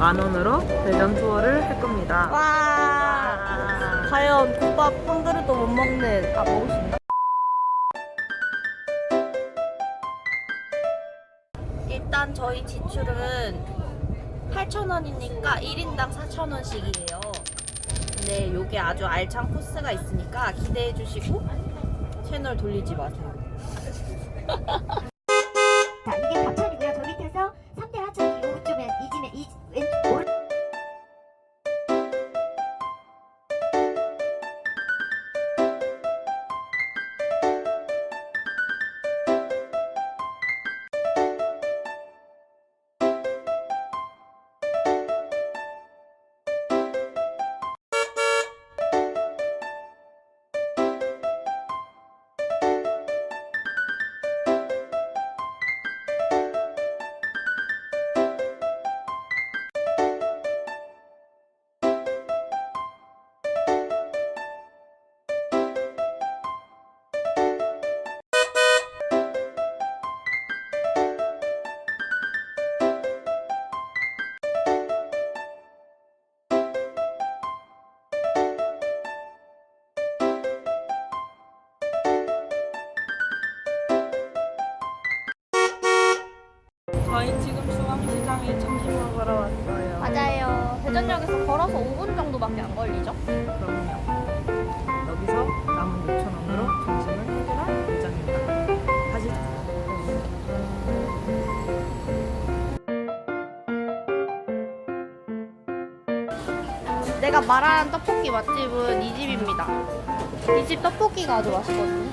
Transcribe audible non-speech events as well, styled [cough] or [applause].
만 원으로 대전 투어를 할 겁니다. 와. 과연 국밥 한 그릇도 못 먹는 아 먹을 수 있나? 일단 저희 지출은 8,000원이니까 1인당 4,000원씩이에요. 근데 요게 아주 알찬 코스가 있으니까 기대해 주시고 채널 돌리지 마세요. [laughs] 저희 지금 중앙시장에 점심 먹으러 왔어요. 맞아요. 대전역에서 걸어서 5분 정도밖에 안 걸리죠? 그럼요. 여기서 남은 6천 원으로 점심을 해결할 예정입니다. 가시죠. 내가 말한 떡볶이 맛집은 이 집입니다. 이 집 떡볶이가 아주 맛있거든요.